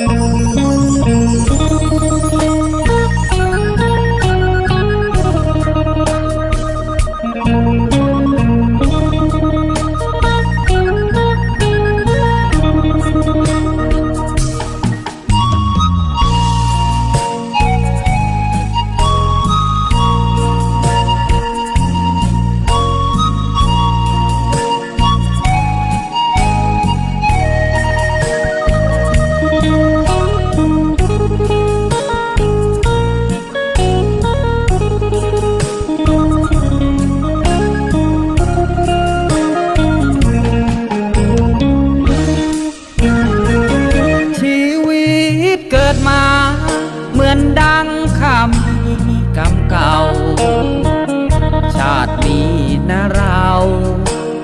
Música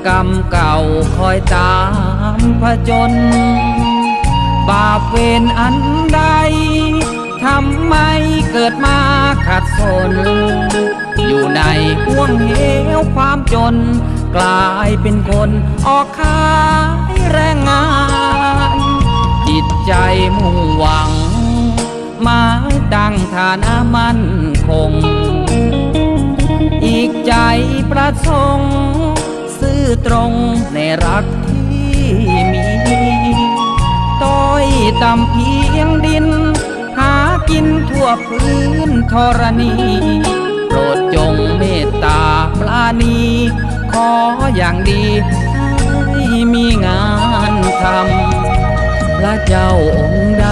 กรรมเก่าคอยตามผจญบาปเวรอันใดทำไมเกิดมาขัดสน อยู่ในห่วงเหวความจน กลายเป็นคนออกขายแรงงาน จิตใจมุ่งหวัง มายดังฐานะมั่นคง อีกใจประสงค์ อตรงในรักที่มีต้อยต่ำเพียงดิน หากินทั่วพื้นธรณีโปรดจงเมตตาปราณี ขออย่างดีให้มีงานทำพระเจ้าองค์ใด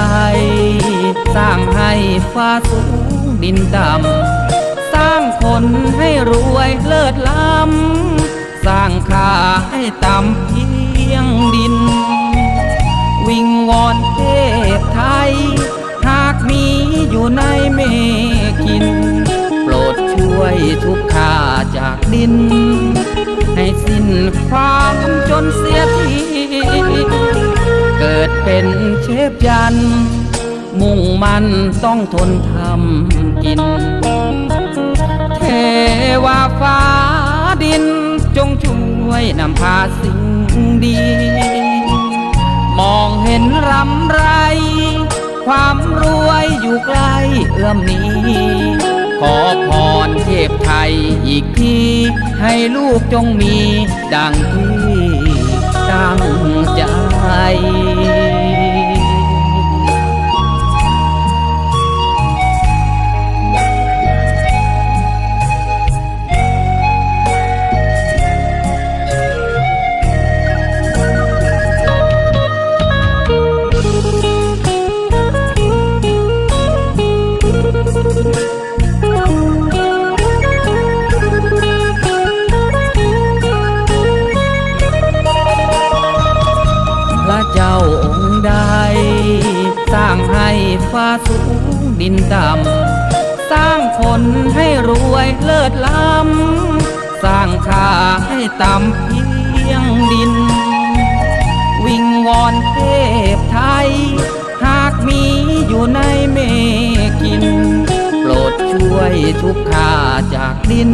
สร้างให้ฟ้าสูงดินต่ำ สร้างคนให้รวยเลิศล้ำ สร้างข้าให้ต่ำเพียงดิน วิงวอนเทพไทย หากมีอยู่ในเมกิน โปรดช่วยทุกข้าจากดิน ให้สิ้นความจนเสียที เกิดเป็นเชฟยัน มุ่งมันต้องทนทำกิน วยนำพาสิ่งดี มองเห็นรำไร ความรวยอยู่ใกล้เอื้อมนี้ ขอพรเทพไทยอีกที ให้ลูกจงมีดังที่ สูงดินต่ำสร้างคนให้รวยเลิศล้ำ สร้างข้าให้ต่ำเพียงดิน วิงวอนเทพไทย หากมีอยู่ในเมกิน โปรดช่วยทุกข้าจากดิน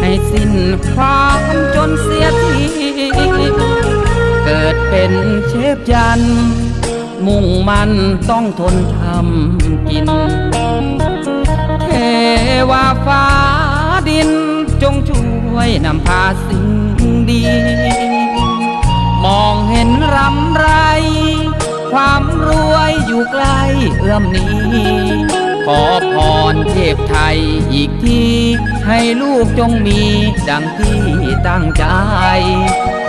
ให้สิ้นความจนเสียทีเกิดเป็นเชฟยัน มุ่งมันต้องทนทำกิน เทวาฟ้าดินจงช่วยนำพาสิ่งดี มองเห็นรำไร ความรวยอยู่ใกล้เอื้อมนี้ ขอพรเทพไทยอีกทีให้ลูกจงมีดังที่ตั้งใจ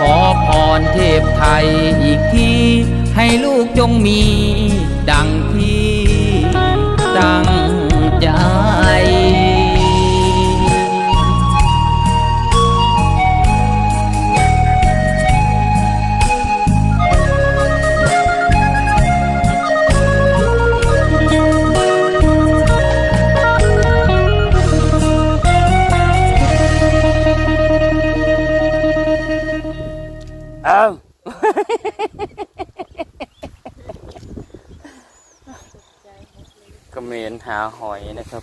ขอพรเทพไทยอีกทีให้ลูก จงมีดังที่ตั้งใจเอ้า กระเมนหาหอยนะครับ